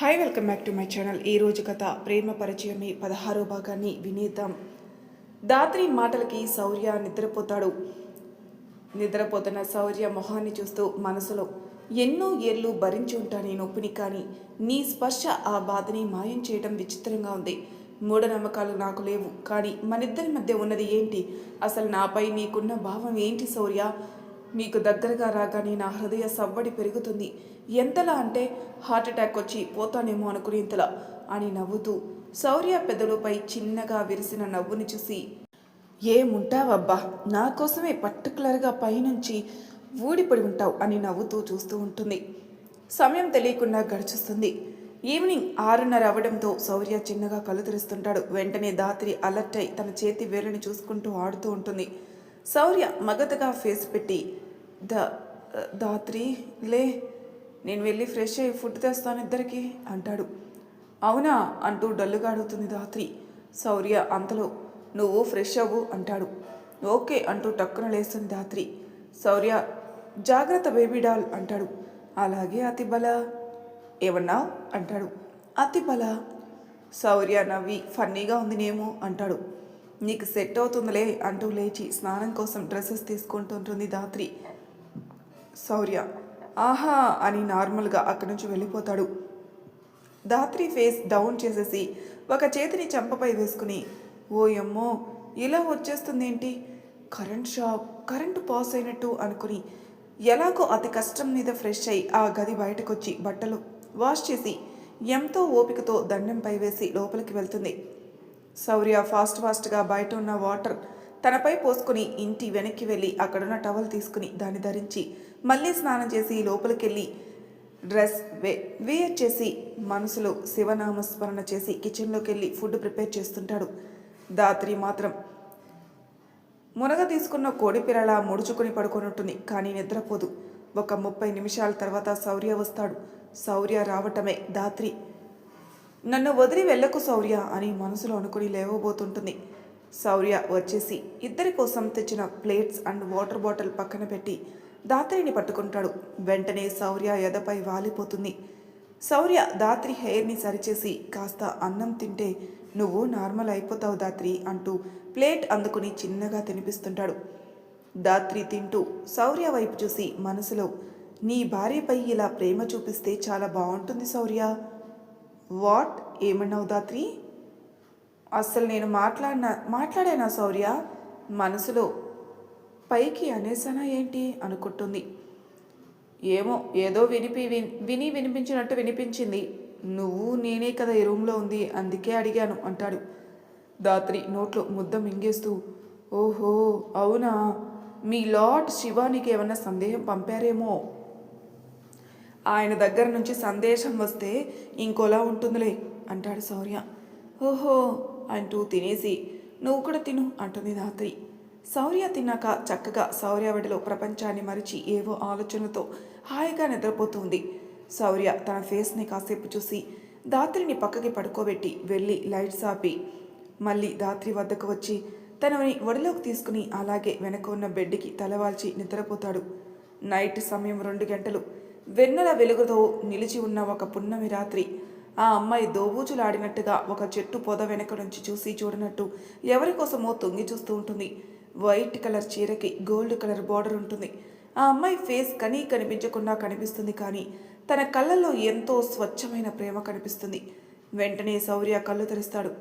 Hi welcome back to my channel ఈ రోజు కథ ప్రేమ పరిచయమే పదహారో భాగాన్ని వినేద్దాం. దాత్రి మాటలకి శౌర్య నిద్రపోతాడు. నిద్రపోతున్న శౌర్య మొహాన్ని చూస్తూ మనసులో ఎన్నో ఏళ్ళు భరించి ఉంటాను నొప్పిని కానీ నీ స్పర్శ ఆ బాధని మాయం చేయడం విచిత్రంగా ఉంది. మూఢనమ్మకాలు నాకు లేవు. కానీ మనిద్దరి మధ్య ఉన్నది ఏంటి? అసలు నాపై నీకున్న భావం ఏంటి శౌర్య? మీకు దగ్గరగా రాగానే నా హృదయ సవ్వడి పెరుగుతుంది. ఎంతలా అంటే హార్ట్ అటాక్ వచ్చి పోతానేమో అనుకునేంతలా అని నవ్వుతూ శౌర్య పెదవులపై చిన్నగా విరిసిన నవ్వుని చూసి ఏముంటావబ్బా నా కోసమే పర్టికులర్గా పైనుంచి ఊడిపడి ఉంటావు అని నవ్వుతూ చూస్తూ ఉంటుంది. సమయం తెలియకుండా గడిచిస్తుంది. ఈవినింగ్ ఆరున్నర అవడంతో శౌర్య చిన్నగా కళ్ళు తెరుస్తుంటాడు. వెంటనే దాత్రి అలర్ట్ అయి తన చేతి వేళ్ళని చూసుకుంటూ ఆడుతూ ఉంటుంది. శౌర్య మగతగా ఫేస్ పెట్టి ద దాత్రి లే నేను వెళ్ళి ఫ్రెష్ అయ్యి ఫుడ్ తెస్తాను ఇద్దరికి అంటాడు. అవునా? అంటూ డల్లుగా అడుగుతుంది దాత్రి. శౌర్య అంతలో నువ్వు ఫ్రెష్ అవ్వు అంటాడు. ఓకే అంటూ టక్కున లేస్తుంది దాత్రి. శౌర్య జాగ్రత్త బేబీ డాల్ అంటాడు. అలాగే అతిబల ఏమన్నా ఏమన్నావు? అంటాడు. అతిబల. శౌర్య నవ్వి ఫన్నీగా ఉంది నేమో అంటాడు. నీకు సెట్ అవుతుందిలే అంటూ లేచి స్నానం కోసం డ్రెస్సెస్ తీసుకుంటుంటుంది దాత్రి శౌర్య ఆహా అని నార్మల్గా అక్కడి నుంచి వెళ్ళిపోతాడు. దాత్రి ఫేస్ డౌన్ చేసేసి ఒక చేతిని చెంపపై వేసుకుని ఓయమ్మో ఇలా వచ్చేస్తుంది ఏంటి కరెంట్ షాక్ కరెంటు పాస్ అయినట్టు అనుకుని ఎలాగో అతి కష్టం మీద ఫ్రెష్ అయి ఆ గది బయటకొచ్చి బట్టలు వాష్ చేసి ఎంతో ఓపికతో దండంపై వేసి లోపలికి వెళ్తుంది. శౌర్య ఫాస్ట్ ఫాస్ట్గా బయట ఉన్న వాటర్ తనపై పోసుకుని ఇంటి వెనక్కి వెళ్ళి అక్కడున్న టవల్ తీసుకుని దాన్ని ధరించి మళ్ళీ స్నానం చేసి లోపలికెళ్ళి డ్రెస్ వే వేర్ చేసి మనసులో శివనామస్మరణ చేసి కిచెన్లోకి వెళ్ళి ఫుడ్ ప్రిపేర్ చేస్తుంటాడు. దాత్రి మాత్రం మునగ తీసుకున్న కోడి పిరలా ముడుచుకుని పడుకొనుంటుంది కానీ నిద్రపోదు. ఒక ముప్పై నిమిషాల తర్వాత శౌర్య వస్తాడు. శౌర్య రావటమే దాత్రి నన్ను వదిలి వెళ్ళకు శౌర్య అని మనసులో అనుకుని లేవబోతుంటుంది. శౌర్య వచ్చేసి ఇద్దరి కోసం తెచ్చిన ప్లేట్స్ అండ్ వాటర్ బాటిల్ పక్కన పెట్టి దాత్రిని పట్టుకుంటాడు. వెంటనే శౌర్య ఎదపై వాలిపోతుంది. శౌర్య దాత్రి హెయిర్ని సరిచేసి కాస్త అన్నం తింటే నువ్వు నార్మల్ అయిపోతావు దాత్రి అంటూ ప్లేట్ అందుకుని చిన్నగా తినిపిస్తుంటాడు. దాత్రి తింటూ శౌర్య వైపు చూసి మనసులో నీ భార్యపై ఇలా ప్రేమ చూపిస్తే చాలా బాగుంటుంది శౌర్య. వాట్? ఏమన్నావు దాత్రి అస్సలు నేను మాట్లాడిన మాట్లాడానా శౌర్య? మనసులో పైకి అనేసానా ఏంటి? అనుకుంటుంది. ఏమో ఏదో వినిపి విని విని వినిపించినట్టు వినిపించింది. నువ్వు నేనే కదా ఈ రూమ్లో ఉంది అందుకే అడిగాను అంటాడు. దాత్రి నోట్లో ముద్ద మింగేస్తూ ఓహో అవునా? మీ లార్డ్ శివానికి ఏమన్నా సందేహం పంపారేమో? ఆయన దగ్గర నుంచి సందేశం వస్తే ఇంకోలా ఉంటుందిలే అంటాడు శౌర్య. ఓహో అంటూ తినేసి నువ్వు కూడా తిను అంటుంది రాత్రి శౌర్య తిన్నాక చక్కగా శౌర్యవడిలో ప్రపంచాన్ని మరిచి ఏవో ఆలోచనలతో హాయిగా నిద్రపోతుంది. శౌర్య తన ఫేస్ని కాసేపు చూసి దాత్రిని పక్కకి పడుకోబెట్టి వెళ్ళి లైట్స్ ఆపి మళ్ళీ దాత్రి వద్దకు వచ్చి తనని ఒడిలోకి తీసుకుని అలాగే వెనక ఉన్న బెడ్కి తలవాల్చి నిద్రపోతాడు. నైట్ సమయం రెండు గంటలు. వెన్నెల వెలుగుతో నిలిచి ఉన్న ఒక పున్నమి రాత్రి ఆ అమ్మాయి దోబూచులాడినట్టుగా ఒక చెట్టు పొద వెనక నుంచి చూసి చూడనట్టు ఎవరి కోసమో తొంగి చూస్తూ ఉంటుంది. వైట్ కలర్ చీరకి గోల్డ్ కలర్ బార్డర్ ఉంటుంది. ఆ అమ్మాయి ఫేస్ కనీ కనిపించకుండా కనిపిస్తుంది కానీ తన కళ్ళల్లో ఎంతో స్వచ్ఛమైన ప్రేమ కనిపిస్తుంది. వెంటనే శౌర్య కళ్ళు తెరుస్తాడు.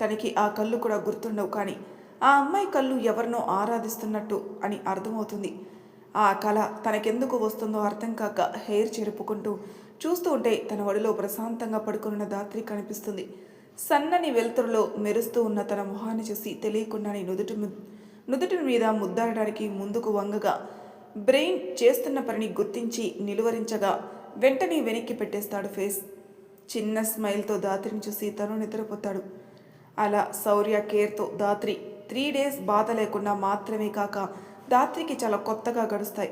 తనకి ఆ కళ్ళు కూడా గుర్తుండవు కానీ ఆ అమ్మాయి కళ్ళు ఎవరినో ఆరాధిస్తున్నట్టు అని అర్థమవుతుంది. ఆ కళ తనకెందుకు వస్తుందో అర్థం కాక హెయిర్ చెరుపుకుంటూ చూస్తూ ఉంటే తన ఒడిలో ప్రశాంతంగా పడుకున్న దాత్రి కనిపిస్తుంది. సన్నని వెలుతురులో మెరుస్తూ ఉన్న తన మొహాన్ని చూసి తెలియకుండానే నుదుటి ము- నుదుటి మీద ముద్దాడడానికి ముందుకు వంగగా బ్రెయిన్ చేస్తున్న పనిని గుర్తించి నిలువరించగా వెంటనే వెనక్కి పెట్టేస్తాడు ఫేస్. చిన్న స్మైల్తో దాత్రిని చూసి తను నిద్రపోతాడు. అలా శౌర్య కేర్తో దాత్రి త్రీ డేస్ బాధ లేకుండా మాత్రమే కాక దాత్రికి చాలా కొత్తగా గడుస్తాయి.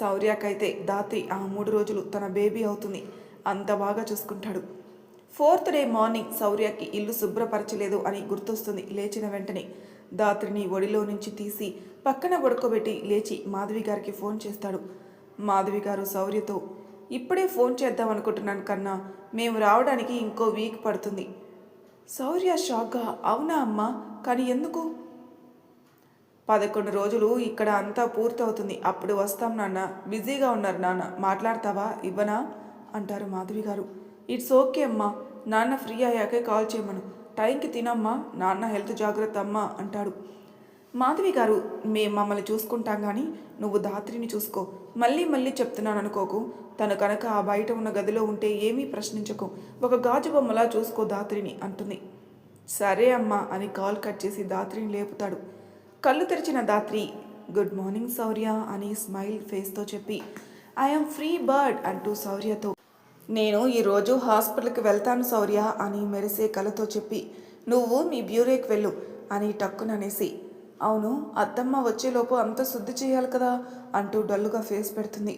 శౌర్యకైతే దాత్రి ఆ మూడు రోజులు తన బేబీ అవుతుంది. అంత బాగా చూసుకుంటాడు. ఫోర్త్ డే మార్నింగ్ శౌర్యకి ఇల్లు శుభ్రపరచలేదు అని గుర్తొస్తుంది లేచిన వెంటనే. దాత్రిని ఒడిలో నుంచి తీసి పక్కన పడుకోబెట్టి లేచి మాధవి గారికి ఫోన్ చేస్తాడు. మాధవి గారు శౌర్యతో ఇప్పుడే ఫోన్ చేద్దాం అనుకుంటున్నాను కన్నా మేము రావడానికి ఇంకో వీక్ పడుతుంది. శౌర్య షాక్గా అవునా అమ్మా కానీ ఎందుకు? పదకొండు రోజులు ఇక్కడ అంతా పూర్తవుతుంది. అప్పుడు వస్తాం నాన్న. బిజీగా ఉన్నారు నాన్న. మాట్లాడతావా? ఇవ్వనా? అంటారు మాధవి గారు. ఇట్స్ ఓకే అమ్మా. నాన్న ఫ్రీ అయ్యాకే కాల్ చేయమను. టైంకి తినమ్మా. నాన్న హెల్త్ జాగ్రత్త అమ్మా అంటాడు. మాధవి గారు మేము మమ్మల్ని చూసుకుంటాం కానీ నువ్వు దాత్రిని చూసుకో. మళ్ళీ మళ్ళీ చెప్తున్నాను అనుకోకు తను కనుక ఆ బయట ఉన్న గదిలో ఉంటే ఏమీ ప్రశ్నించకు. ఒక గాజు బొమ్మలా చూసుకో దాత్రిని అంటుంది. సరే అమ్మా అని కాల్ కట్ చేసి దాత్రిని లేపుతాడు. కళ్ళు తెరిచిన దాత్రి గుడ్ మార్నింగ్ శౌర్య అని స్మైల్ ఫేస్తో చెప్పి ఐఎమ్ ఫ్రీ బర్డ్ అంటూ శౌర్యతో నేను ఈరోజు హాస్పిటల్కి వెళ్తాను శౌర్య అని మెరిసే కళతో చెప్పి నువ్వు మీ బ్యూరేకి వెళ్ళు అని టక్కుననేసి అవును అత్తమ్మ వచ్చేలోపు అంత శుద్ధి చేయాలి కదా అంటూ డల్లుగా ఫేస్ పెడుతుంది.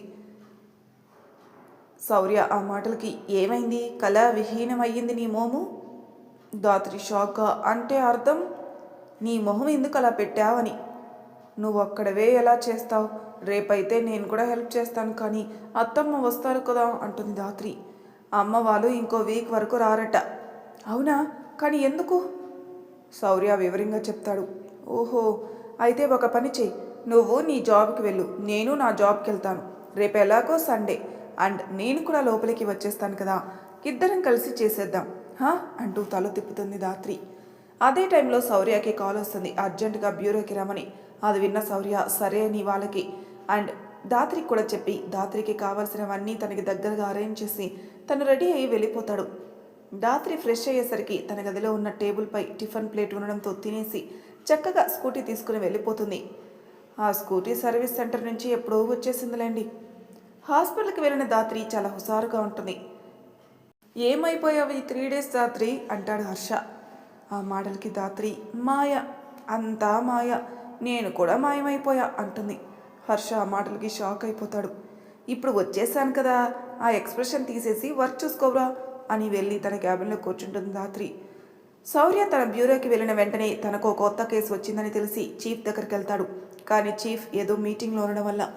శౌర్య ఆ మాటలకి ఏమైంది? కళ విహీనమయ్యింది నీ మోము? దాత్రి షాక్గా అంటే అర్థం? నీ మొహం ఎందుకు అలా పెట్టావని? నువ్వు అక్కడవే ఎలా చేస్తావు? రేపైతే నేను కూడా హెల్ప్ చేస్తాను కానీ అత్తమ్మ వస్తారు కదా అంటుంది ధాత్రి. అమ్మ వాళ్ళు ఇంకో వీక్ వరకు రారట. అవునా? కానీ ఎందుకు? శౌర్య వివరంగా చెప్తాడు. ఓహో అయితే ఒక పని చెయ్యి నువ్వు నీ జాబ్కి వెళ్ళు. నేను నా జాబ్కి వెళ్తాను. రేపు ఎలాగో సండే. అండ్ నేను కూడా లోపలికి వచ్చేస్తాను కదా. ఇద్దరం కలిసి చేసేద్దాం. హా? అంటూ తల తిప్పుతుంది ధాత్రి. అదే టైంలో శౌర్యకి కాల్ వస్తుంది. అర్జెంటుగా బ్యూరోకి రమ్మని. అది విన్న శౌర్య సరే అని వాళ్ళకి. అండ్ దాత్రికి కూడా చెప్పి దాత్రికి కావాల్సినవన్నీ తనకి దగ్గరగా అరేంజ్ చేసి తను రెడీ అయ్యి వెళ్ళిపోతాడు. దాత్రి ఫ్రెష్ అయ్యేసరికి తన గదిలో ఉన్న టేబుల్పై టిఫిన్ ప్లేట్ ఉండడంతో తినేసి చక్కగా స్కూటీ తీసుకుని వెళ్ళిపోతుంది. ఆ స్కూటీ సర్వీస్ సెంటర్ నుంచి ఎప్పుడో వచ్చేసిందిలేండి. హాస్పిటల్కి వెళ్ళిన దాత్రి చాలా హుషారుగా ఉంటుంది. ఏమైపోయావు ఈ త్రీ డేస్ దాత్రి? అంటాడు హర్ష. ఆ మాటలకి దాత్రి మాయ అంతా మాయ నేను కూడా మాయమైపోయా అంటుంది. హర్ష ఆ మాటలకి షాక్ అయిపోతాడు. ఇప్పుడు వచ్చేసాను కదా ఆ ఎక్స్ప్రెషన్ తీసేసి వర్క్ చూసుకోవరా అని వెళ్ళి తన క్యాబిన్లో కూర్చుంటుంది దాత్రి. శౌర్య తన బ్యూరోకి వెళ్ళిన వెంటనే తనకు కొత్త కేసు వచ్చిందని తెలిసి చీఫ్ దగ్గరికి వెళ్తాడు. కానీ చీఫ్ ఏదో మీటింగ్లో ఉండడం వల్ల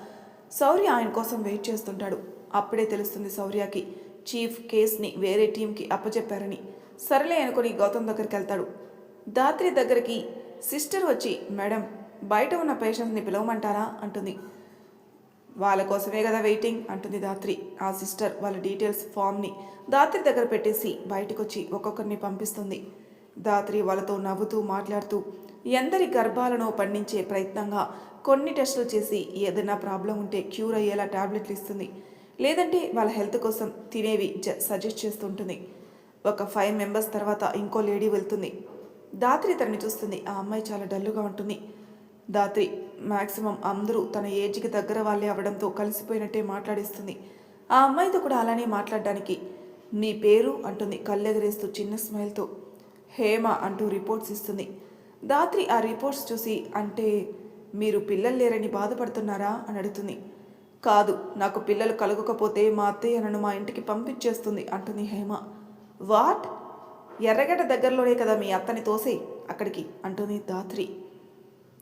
శౌర్య ఆయన కోసం వెయిట్ చేస్తుంటాడు. అప్పుడే తెలుస్తుంది శౌర్యకి చీఫ్ కేస్ని వేరే టీంకి అప్పచెప్పారని సరేలే అనుకుని గౌతమ్ దగ్గరికి వెళ్తాడు. దాత్రి దగ్గరికి సిస్టర్ వచ్చి మేడం బయట ఉన్న పేషెంట్స్ని పిలవమంటారా? అంటుంది. వాళ్ళ కోసమే కదా వెయిటింగ్ అంటుంది దాత్రి. ఆ సిస్టర్ వాళ్ళ డీటెయిల్స్ ఫామ్ని దాత్రి దగ్గర పెట్టేసి బయటకు వచ్చి ఒక్కొక్కరిని పంపిస్తుంది. దాత్రి వాళ్ళతో నవ్వుతూ మాట్లాడుతూ ఎందరి గర్భాలను పండించే ప్రయత్నంగా కొన్ని టెస్టులు చేసి ఏదైనా ప్రాబ్లం ఉంటే క్యూర్ అయ్యేలా టాబ్లెట్లు ఇస్తుంది. లేదంటే వాళ్ళ హెల్త్ కోసం తినేవి జ సజెస్ట్ చేస్తుంటుంది. ఒక ఫైవ్ మెంబర్స్ తర్వాత ఇంకో లేడీ వెళ్తుంది. దాత్రి తనని చూస్తుంది. ఆ అమ్మాయి చాలా డల్లుగా ఉంటుంది. దాత్రి మ్యాక్సిమం అందరూ తన ఏజ్కి దగ్గర వాళ్ళే అవడంతో కలిసిపోయినట్టే మాట్లాడిస్తుంది. ఆ అమ్మాయితో కూడా అలానే మాట్లాడడానికి నీ పేరు అంటుంది కళ్ళెగరేస్తూ చిన్న స్మైల్తో హేమ అంటూ రిపోర్ట్స్ ఇస్తుంది. దాత్రి ఆ రిపోర్ట్స్ చూసి అంటే మీరు పిల్లలు లేరని బాధపడుతున్నారా అని అడుగుతుంది. కాదు నాకు పిల్లలు కలగకపోతే మా అత్తయ్య నన్ను మా ఇంటికి పంపించేస్తుంది అంటుంది హేమ. వాట్? ఎర్రగడ్డ దగ్గరలోనే కదా మీ అత్తని తోసే అక్కడికి అంటుంది దాత్రి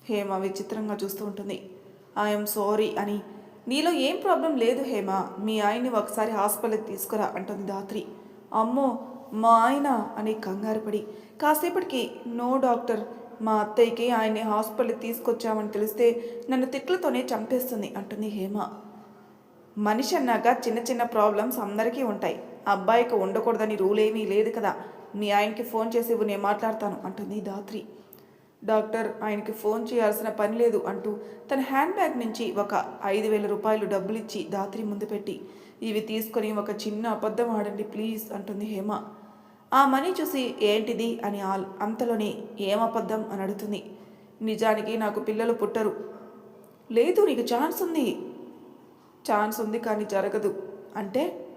హేమ విచిత్రంగా చూస్తూ ఉంటుంది. ఐఎమ్ సారీ అని. నీలో ఏం ప్రాబ్లం లేదు హేమ. మీ ఆయన్ని ఒకసారి హాస్పిటల్కి తీసుకురా అంటుంది దాత్రి అమ్మో మా ఆయన అని కంగారు పడి. కాసేపటికి నో డాక్టర్ మా అత్తయ్యకి ఆయన్ని హాస్పిటల్కి తీసుకొచ్చామని తెలిస్తే నన్ను తిట్లతోనే చంపేస్తుంది అంటుంది హేమ. మనిషి అన్నాక చిన్న చిన్న ప్రాబ్లమ్స్ అందరికీ ఉంటాయి. అబ్బాయికి ఉండకూడదని రూల్ ఏమీ లేదు కదా. మీ ఆయనకి ఫోన్ చేసి ఇవ్వు నేను మాట్లాడతాను అంటుంది దాత్రి డాక్టర్ ఆయనకి ఫోన్ చేయాల్సిన పని లేదు అంటూ తన హ్యాండ్ బ్యాగ్ నుంచి ఒక ఐదు వేల రూపాయలు డబ్బులు ఇచ్చి దాత్రి ముందు పెట్టి ఇవి తీసుకొని ఒక చిన్న అబద్ధం ఆడండి ప్లీజ్ అంటుంది హేమ. ఆ మనీ చూసి ఏంటిది? అని ఆల్ అంతలోనే ఏం అబద్ధం? అని అడుగుతుంది. నిజానికి నాకు పిల్లలు పుట్టరు. లేదు నీకు ఛాన్స్ ఉంది. ఛాన్స్ ఉంది కానీ జరగదు. అంటే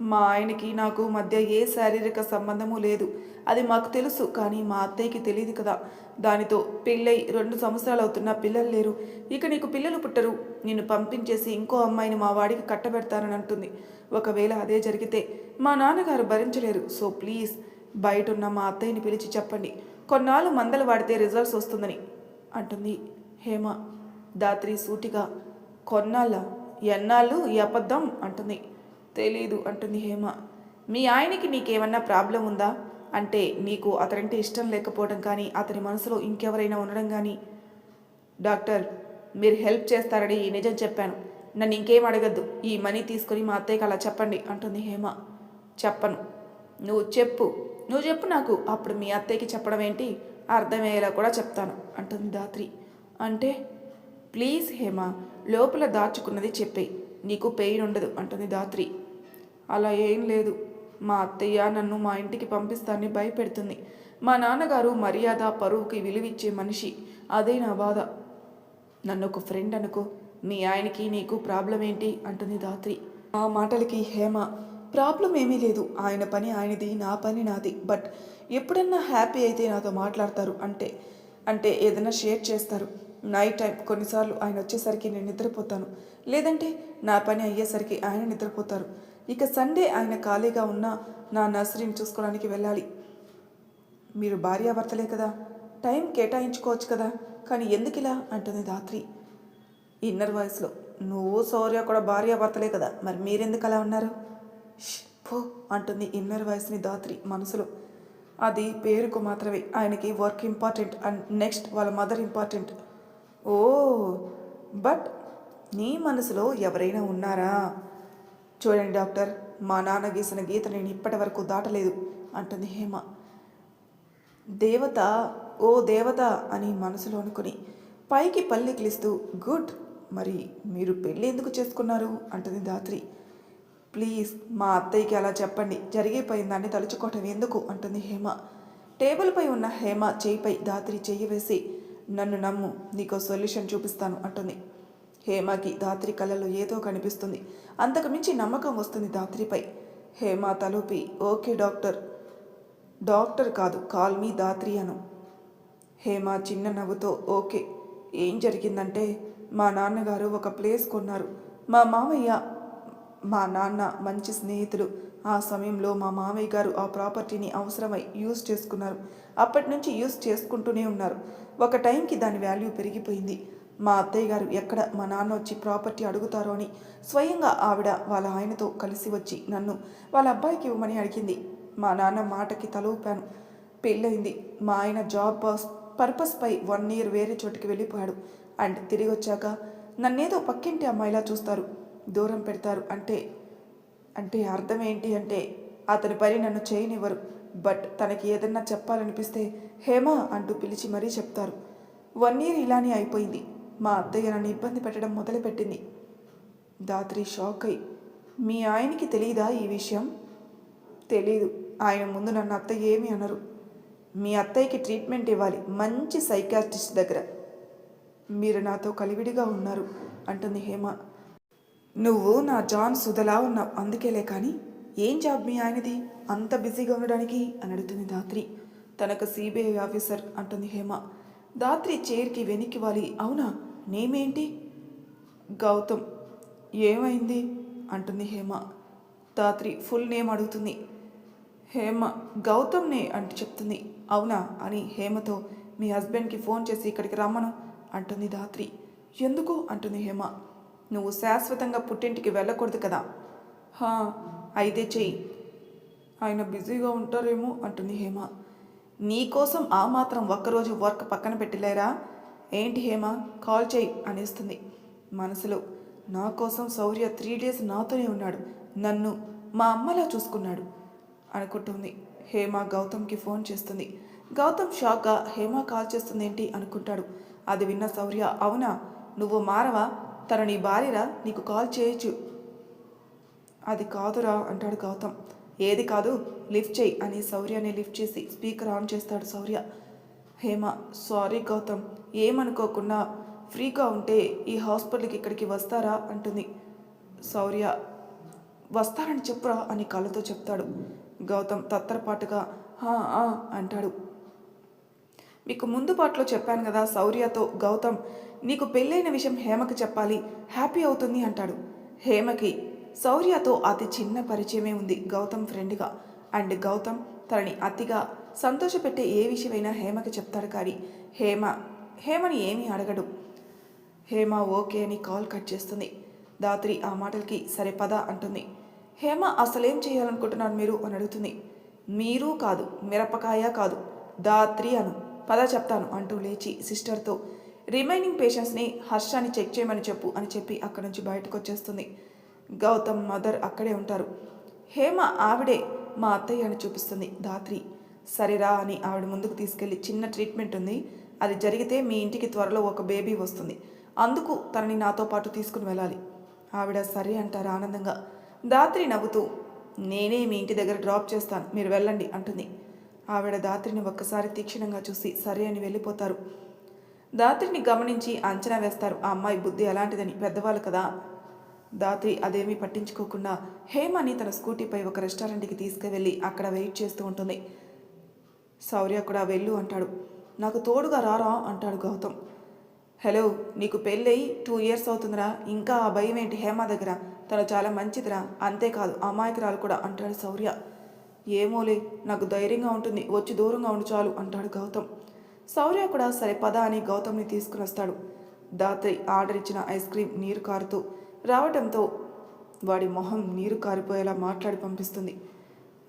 మా ఆయనకి నాకు మధ్య ఏ శారీరక సంబంధము లేదు. అది మాకు తెలుసు కానీ మా అత్తయ్యకి తెలియదు కదా. దానితో పెళ్ళై రెండు సంవత్సరాలు అవుతున్నా పిల్లలు లేరు. ఇక నీకు పిల్లలు పుట్టరు. నిన్ను పంపించేసి ఇంకో అమ్మాయిని మా వాడికి కట్టబెడతానని అంటుంది. ఒకవేళ అదే జరిగితే మా నాన్నగారు భరించలేరు. సో ప్లీజ్ బయట ఉన్న మా అత్తయ్యని పిలిచి చెప్పండి. కొన్నాళ్ళు మందలు వాడితే రిజల్ట్స్ వస్తుందని అంటుంది హేమ. దాత్రి సూటిగా కొన్నాళ్ళ? ఎన్నాళ్ళు? ఈ అబద్ధం? అంటుంది. తెలీదు అంటుంది హేమ. మీ ఆయనకి నీకేమన్నా ప్రాబ్లం ఉందా? అంటే నీకు అతనంటే ఇష్టం లేకపోవడం కానీ అతని మనసులో ఇంకెవరైనా ఉండడం కానీ. డాక్టర్ మీరు హెల్ప్ చేస్తారని నిజం చెప్పాను. నన్ను ఇంకేం అడగద్దు. ఈ మనీ తీసుకొని మా అత్తయ్యకి అలా చెప్పండి అంటుంది హేమ. చెప్పను. నువ్వు చెప్పు. నువ్వు చెప్పు నాకు. అప్పుడు మీ అత్తయ్యకి చెప్పడం ఏంటి? అర్థమయ్యేలా కూడా చెప్తాను అంటుంది దాత్రి అంటే? ప్లీజ్ హేమ లోపల దాచుకున్నది చెప్పేయి. నీకు పెయిన్ ఉండదు అంటుంది దాత్రి అలా ఏం లేదు. మా అత్తయ్య నన్ను మా ఇంటికి పంపిస్తానని భయపెడుతుంది. మా నాన్నగారు మర్యాద పరువుకి విలువిచ్చే మనిషి. అదే నా బాధ. నన్ను ఒక ఫ్రెండ్ అనుకో. మీ ఆయనకి నీకు ప్రాబ్లం ఏంటి? అంటుంది ధాత్రి. ఆ మాటలకి హేమ. ప్రాబ్లం ఏమీ లేదు. ఆయన పని ఆయనది నా పని నాది. బట్ ఎప్పుడన్నా హ్యాపీ అయితే నాతో మాట్లాడతారు అంటే అంటే ఏదైనా షేర్ చేస్తారు. నైట్ టైం కొన్నిసార్లు ఆయన వచ్చేసరికి నేను నిద్రపోతాను. లేదంటే నా పని అయ్యేసరికి ఆయన నిద్రపోతారు. ఇక సండే ఆయన ఖాళీగా ఉన్న నా నర్సరీని చూసుకోవడానికి వెళ్ళాలి. మీరు భార్యాభర్తలే కదా టైం కేటాయించుకోవచ్చు కదా కానీ ఎందుకిలా? అంటుంది దాత్రి ఇన్నర్ వాయిస్లో నువ్వు సౌర్య కూడా భార్యాభర్తలే కదా మరి మీరెందుకు అలా ఉన్నారు పో అంటుంది ఇన్నర్ వాయిస్ని దాత్రి మనసులో. అది పేరుకు మాత్రమే ఆయనకి వర్క్ ఇంపార్టెంట్ అండ్ నెక్స్ట్ వాళ్ళ మదర్ ఇంపార్టెంట్. ఓ బట్ నీ మనసులో ఎవరైనా ఉన్నారా? చూడండి డాక్టర్ మా నాన్న గీసిన గీత నేను ఇప్పటి వరకు దాటలేదు అంటుంది హేమ. దేవత ఓ దేవత అని మనసులో అనుకుని పైకి పల్లెకిలిస్తూ గుడ్ మరి మీరు పెళ్ళి ఎందుకు చేసుకున్నారు? అంటుంది దాత్రి ప్లీజ్ మా అత్తయ్యకి అలా చెప్పండి జరిగిపోయిందాన్ని తలుచుకోవటం ఎందుకు? అంటుంది హేమ. టేబుల్పై ఉన్న హేమ చేయిపై దాత్రి చెయ్యి వేసి నన్ను నమ్ము నీకో సొల్యూషన్ చూపిస్తాను అంటుంది. హేమకి దాత్రి కళ్ళలో ఏదో కనిపిస్తుంది. అంతకుమించి నమ్మకం వస్తుంది దాత్రిపై హేమ తలూపి ఓకే డాక్టర్. డాక్టర్ కాదు కాల్ మీ దాత్రి అను. హేమ చిన్న నవ్వుతో ఓకే. ఏం జరిగిందంటే మా నాన్నగారు ఒక ప్లేస్ కొన్నారు. మా మామయ్య మా నాన్న మంచి స్నేహితులు. ఆ సమయంలో మా మామయ్య గారు ఆ ప్రాపర్టీని అవసరమై యూజ్ చేసుకున్నారు. అప్పటి నుంచి యూజ్ చేసుకుంటూనే ఉన్నారు. ఒక టైంకి దాని వాల్యూ పెరిగిపోయింది. మా అత్తయ్య గారు ఎక్కడ మా నాన్న వచ్చి ప్రాపర్టీ అడుగుతారో అని స్వయంగా ఆవిడ వాళ్ళ ఆయనతో కలిసి వచ్చి నన్ను వాళ్ళ అబ్బాయికి ఇవ్వమని అడిగింది. మా నాన్న మాటకి తల ఊపాను పెళ్ళయింది. మా ఆయన జాబ్ పర్స్ పర్పస్పై వన్ ఇయర్ వేరే చోటికి వెళ్ళిపోయాడు. అండ్ తిరిగి వచ్చాక నన్నేదో పక్కింటి అమ్మాయిలా చూస్తారు. దూరం పెడతారు అంటే అంటే అర్థం ఏంటి అంటే అతని పని నన్ను చేయనివ్వరు. బట్ తనకి ఏదన్నా చెప్పాలనిపిస్తే హేమ అంటూ పిలిచి మరీ చెప్తారు. వన్ ఇయర్ ఇలానే అయిపోయింది. మా అత్తయ్య నన్ను ఇబ్బంది పెట్టడం మొదలుపెట్టింది. దాత్రి షాక్ అయి మీ ఆయనకి తెలియదా ఈ విషయం? తెలీదు. ఆయన ముందు నన్ను అత్తయ్య ఏమి అనరు. మీ అత్తయ్యకి ట్రీట్మెంట్ ఇవ్వాలి. మంచి సైకాట్రిస్ట్ దగ్గర. మీరు నాతో కలివిడిగా ఉన్నారు అంటుంది హేమ. నువ్వు నా జాన్ సుధలా ఉన్నావు అందుకేలే కానీ ఏం జాబ్ మీ ఆయనది? అంత బిజీగా ఉండడానికి? అని అడుగుతుంది దాత్రి. తనకు సిబిఐ ఆఫీసర్ అంటుంది హేమ. దాత్రి చైర్కి వెనక్కి వాలి. అవునా? నేమేంటి? గౌతమ్. ఏమైంది? అంటుంది హేమ. తాత్రి ఫుల్ నేమ్ అడుగుతుంది. హేమ గౌతమ్నే అంటూ చెప్తుంది. అవునా? అని హేమతో మీ హస్బెండ్కి ఫోన్ చేసి ఇక్కడికి రమ్మను అంటుంది దాత్రి ఎందుకు? అంటుంది హేమ. నువ్వు శాశ్వతంగా పుట్టింటికి వెళ్ళకూడదు కదా? హా అయితే చెయ్యి. ఆయన బిజీగా ఉంటారేమో అంటుంది హేమ. నీకోసం ఆ మాత్రం ఒక్కరోజు వర్క్ పక్కన పెట్టలేరా ఏంటి హేమ? కాల్ చేయి అనేస్తుంది. మనసులో నా కోసం శౌర్య త్రీ డేస్ నాతోనే ఉన్నాడు. నన్ను మా అమ్మలా చూసుకున్నాడు అనుకుంటుంది. హేమ గౌతమ్కి ఫోన్ చేస్తుంది. గౌతమ్ షాక్గా హేమ కాల్ చేస్తుంది ఏంటి అనుకుంటాడు. అది విన్న శౌర్య అవునా? నువ్వు మారవా? తన నీ భార్యరా? నీకు కాల్ చేయొచ్చు. అది కాదురా అంటాడు గౌతమ్. ఏది కాదు లిఫ్ట్ చేయి అని శౌర్యని లిఫ్ట్ చేసి స్పీకర్ ఆన్ చేస్తాడు శౌర్య. హేమ సారీ గౌతమ్ ఏమనుకోకుండా ఫ్రీగా ఉంటే ఈ హాస్పిటల్కి ఇక్కడికి వస్తారా అంటుంది. శౌర్య వస్తారని చెప్పురా అని కళ్ళతో చెప్తాడు. గౌతమ్ తత్తరపాటుగా "హా, ఆ" అంటాడు. మీకు ముందు పాటలో చెప్పాను కదా శౌర్యతో గౌతమ్ నీకు పెళ్ళైన విషయం హేమకి చెప్పాలి హ్యాపీ అవుతుంది అంటాడు. హేమకి శౌర్యతో అతి చిన్న పరిచయమే ఉంది గౌతమ్ ఫ్రెండ్గా. అండ్ గౌతమ్ తనని అతిగా సంతోషపెట్టే ఏ విషయమైనా హేమకి చెప్తాడు కానీ హేమ హేమని ఏమీ అడగడు. హేమ ఓకే అని కాల్ కట్ చేస్తుంది. దాత్రి ఆ మాటలకి సరే పద అంటుంది. హేమ అసలేం చేయాలనుకుంటున్నారు మీరు? అని అడుగుతుంది. మీరు కాదు మిరపకాయ కాదు దాత్రి అను. పద చెప్తాను అంటూ లేచి సిస్టర్తో రిమైనింగ్ పేషెంట్స్ని హర్షాన్ని చెక్ చేయమని చెప్పు అని చెప్పి అక్కడి నుంచి బయటకు వచ్చేస్తుంది గౌతమ్ మదర్ అక్కడే ఉంటారు. హేమ ఆవిడే మా అత్తయ్య అని చూపిస్తుంది దాత్రి. సరేరా అని ఆవిడ ముందుకు తీసుకెళ్ళి చిన్న ట్రీట్మెంట్ ఉంది. అది జరిగితే మీ ఇంటికి త్వరలో ఒక బేబీ వస్తుంది. అందుకు తనని నాతో పాటు తీసుకుని వెళ్ళాలి. ఆవిడ సరే అంటారు ఆనందంగా. దాత్రి నవ్వుతూ నేనే మీ ఇంటి దగ్గర డ్రాప్ చేస్తాను. మీరు వెళ్ళండి అంటుంది. ఆవిడ దాత్రిని ఒక్కసారి తీక్షణంగా చూసి సరే అని వెళ్ళిపోతారు. దాత్రిని గమనించి అంచనా వేస్తారు. ఆ అమ్మాయి బుద్ధి ఎలాంటిదని పెద్దవాళ్ళు కదా. దాత్రి అదేమీ పట్టించుకోకుండా హేమని తన స్కూటీపై ఒక రెస్టారెంట్కి తీసుకువెళ్ళి అక్కడ వెయిట్ చేస్తూ ఉంటుంది. శౌర్య కూడా వెళ్ళు అంటాడు. నాకు తోడుగా రారా అంటాడు గౌతమ్. హలో నీకు పెళ్ళయి టూ ఇయర్స్ అవుతుందిరా. ఇంకా ఆ భయం ఏంటి హేమ దగ్గర? తను చాలా మంచిదిరా. అంతేకాదు అమాయకురాలు కూడా అంటాడు శౌర్య ఏమోలే నాకు ధైర్యంగా ఉంటుంది. వచ్చి దూరంగా ఉండు చాలు అంటాడు గౌతమ్. శౌర్య కూడా సరే పద అని గౌతమ్ని తీసుకుని వస్తాడు. దాత్రి ఆర్డర్ ఇచ్చిన ఐస్ క్రీమ్ నీరు కారుతూ రావడంతో వాడి మొహం నీరు కారిపోయేలా మాట్లాడి పంపిస్తుంది.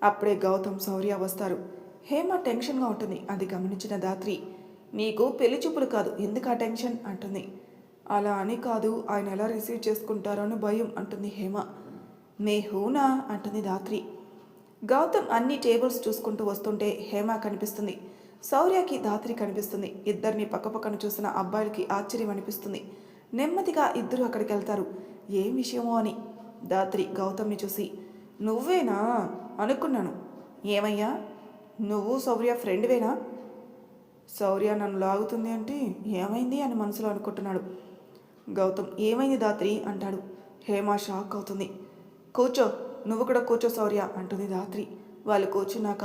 అప్పుడే గౌతమ్ శౌర్య వస్తారు. హేమ టెన్షన్గా ఉంటుంది. అది గమనించిన దాత్రి నీకు పెళ్ళి చూపులు కాదు ఎందుకు ఆ టెన్షన్? అంటుంది. అలా అని కాదు ఆయన ఎలా రిసీవ్ చేసుకుంటారో అని భయం అంటుంది హేమ. మే హూనా? అంటుంది దాత్రి గౌతమ్ అన్ని టేబుల్స్ చూసుకుంటూ వస్తుంటే హేమ కనిపిస్తుంది. శౌర్యకి దాత్రి కనిపిస్తుంది. ఇద్దరిని పక్కపక్కన చూసిన అబ్బాయిలకి ఆశ్చర్యం అనిపిస్తుంది. నెమ్మదిగా ఇద్దరు అక్కడికి వెళ్తారు. ఏం విషయమో అని దాత్రి గౌతమ్ని చూసి నువ్వేనా? అనుకున్నాను. ఏమయ్యా? నువ్వు శౌర్య ఫ్రెండ్వేనా? శౌర్య నన్ను లాగుతుంది అంటే ఏమైంది? అని మనసులో అనుకుంటున్నాడు. గౌతమ్ ఏమైంది దాత్రి? అంటాడు. హేమ షాక్ అవుతుంది. కూర్చో నువ్వు కూడా కూర్చో శౌర్య అంటుంది దాత్రి. వాళ్ళు కూర్చున్నాక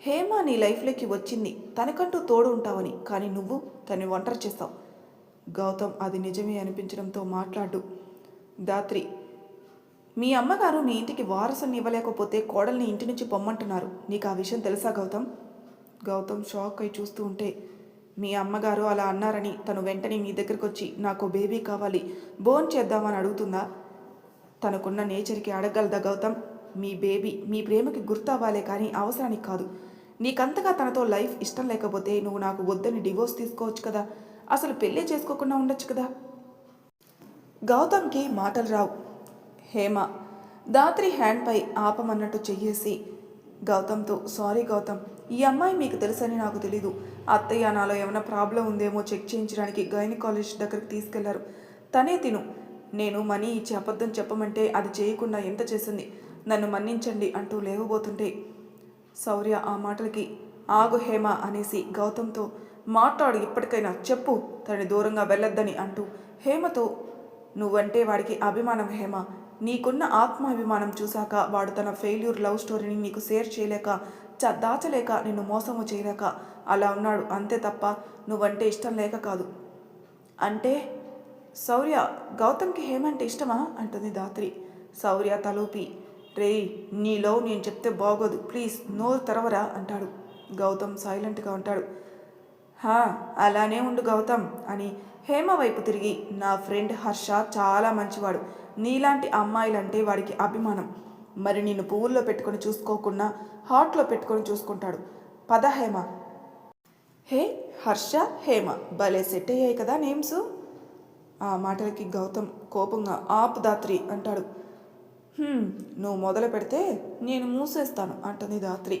హేమ నీ లైఫ్లోకి వచ్చింది. తనకంటూ తోడు ఉంటావని కానీ నువ్వు తన్ని ఒంటరి చేస్తావు. గౌతమ్ అది నిజమే అనిపించడంతో మాట్లాడు. దాత్రి మీ అమ్మగారు మీ ఇంటికి వారసుని ఇవ్వలేకపోతే కోడల్ని ఇంటి నుంచి పొమ్మంటున్నారు. నీకు ఆ విషయం తెలుసా గౌతమ్? గౌతమ్ షాక్ అయి చూస్తూ ఉంటే మీ అమ్మగారు అలా అన్నారని తను వెంటనే మీ దగ్గరకు వచ్చి నాకు బేబీ కావాలి బోన్ చేద్దామని అడుగుతుందా? తనకున్న నేచర్కి అడగలదా గౌతమ్? మీ బేబీ మీ ప్రేమకి గుర్తవ్వాలే కానీ అవసరానికి కాదు. నీకంతగా తనతో లైఫ్ ఇష్టం లేకపోతే నువ్వు నాకు వద్దని డివోర్స్ తీసుకోవచ్చు కదా. అసలు పెళ్ళే చేసుకోకుండా ఉండొచ్చు కదా. గౌతమ్కి మాటలు రావు. హేమ దాత్రి హ్యాండ్పై ఆపమన్నట్టు చెయ్యేసి గౌతమ్తో సారీ గౌతమ్ ఈ అమ్మాయి మీకు తెలుసని నాకు తెలీదు. అత్తయ్య నాలో ఏమైనా ప్రాబ్లం ఉందేమో చెక్ చేయించడానికి గైనకాలజిస్ట్ దగ్గరికి తీసుకెళ్ళారు. తనే తిను. నేను మనీ ఇచ్చి అబద్ధం చెప్పమంటే అది చేయకుండా ఎంత చేసింది? నన్ను మన్నించండి అంటూ లేవబోతుంటే శౌర్య ఆ మాటలకి ఆగు హేమ అనేసి గౌతమ్తో మాట్లాడు ఇప్పటికైనా చెప్పు తనని దూరంగా వెళ్ళొద్దని అంటూ హేమతో నువ్వంటే వాడికి అభిమానం హేమ. నీకున్న ఆత్మాభిమానం చూశాక వాడు తన ఫెయిల్యూర్ లవ్ స్టోరీని నీకు షేర్ చేయలేక చ దాచలేక నిన్ను మోసము చేయలేక అలా ఉన్నాడు. అంతే తప్ప నువ్వంటే ఇష్టం లేక కాదు. అంటే శౌర్య గౌతమ్కి హేమంటే ఇష్టమా? అంటుంది దాత్రి శౌర్య తలూపి రేయ్ నీలో నేను చెప్తే బాగోదు. ప్లీజ్ నోరు తెరవరా? అంటాడు. గౌతమ్ సైలెంట్గా ఉంటాడు. హా అలానే ఉండు గౌతమ్ అని హేమ వైపు తిరిగి నా ఫ్రెండ్ హర్ష చాలా మంచివాడు. నీలాంటి అమ్మాయిలంటే వాడికి అభిమానం. మరి నిన్ను పువ్వుల్లో పెట్టుకొని చూసుకోకుండా హాట్లో పెట్టుకొని చూసుకుంటాడు. పద హేమ. హే హర్ష హేమ భలే సెట్ అయ్యాయి కదా నేమ్స్. ఆ మాటలకి గౌతమ్ కోపంగా ఆపుదాత్రి అంటాడు. నువ్వు మొదలు పెడితే నేను మూసేస్తాను అంటుంది దాత్రి.